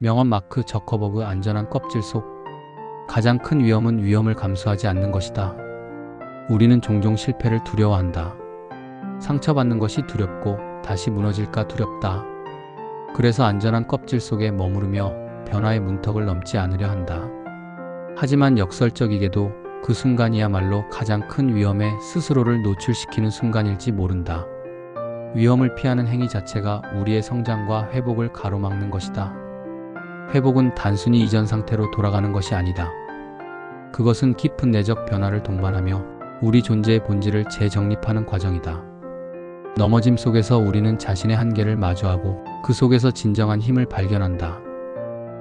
명언 마크 저커버그 안전한 껍질 속 가장 큰 위험은 위험을 감수하지 않는 것이다. 우리는 종종 실패를 두려워한다. 상처받는 것이 두렵고 다시 무너질까 두렵다. 그래서 안전한 껍질 속에 머무르며 변화의 문턱을 넘지 않으려 한다. 하지만 역설적이게도 그 순간이야말로 가장 큰 위험에 스스로를 노출시키는 순간일지 모른다. 위험을 피하는 행위 자체가 우리의 성장과 회복을 가로막는 것이다. 회복은 단순히 이전 상태로 돌아가는 것이 아니다. 그것은 깊은 내적 변화를 동반하며 우리 존재의 본질을 재정립하는 과정이다. 넘어짐 속에서 우리는 자신의 한계를 마주하고 그 속에서 진정한 힘을 발견한다.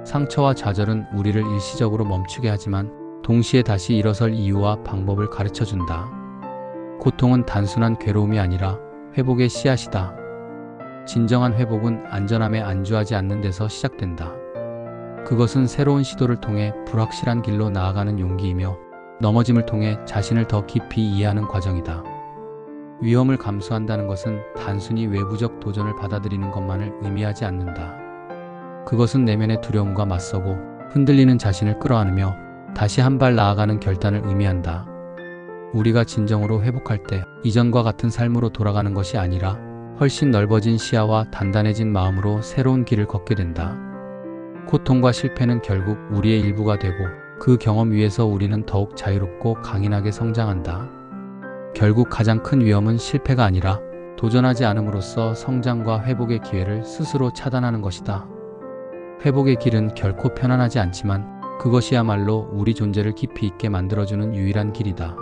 상처와 좌절은 우리를 일시적으로 멈추게 하지만 동시에 다시 일어설 이유와 방법을 가르쳐 준다. 고통은 단순한 괴로움이 아니라 회복의 씨앗이다. 진정한 회복은 안전함에 안주하지 않는 데서 시작된다. 그것은 새로운 시도를 통해 불확실한 길로 나아가는 용기이며 넘어짐을 통해 자신을 더 깊이 이해하는 과정이다. 위험을 감수한다는 것은 단순히 외부적 도전을 받아들이는 것만을 의미하지 않는다. 그것은 내면의 두려움과 맞서고 흔들리는 자신을 끌어안으며 다시 한 발 나아가는 결단을 의미한다. 우리가 진정으로 회복할 때 이전과 같은 삶으로 돌아가는 것이 아니라 훨씬 넓어진 시야와 단단해진 마음으로 새로운 길을 걷게 된다. 고통과 실패는 결국 우리의 일부가 되고 그 경험 위에서 우리는 더욱 자유롭고 강인하게 성장한다. 결국 가장 큰 위험은 실패가 아니라 도전하지 않음으로써 성장과 회복의 기회를 스스로 차단하는 것이다. 회복의 길은 결코 편안하지 않지만 그것이야말로 우리 존재를 깊이 있게 만들어주는 유일한 길이다.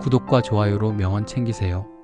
구독과 좋아요로 명언 챙기세요.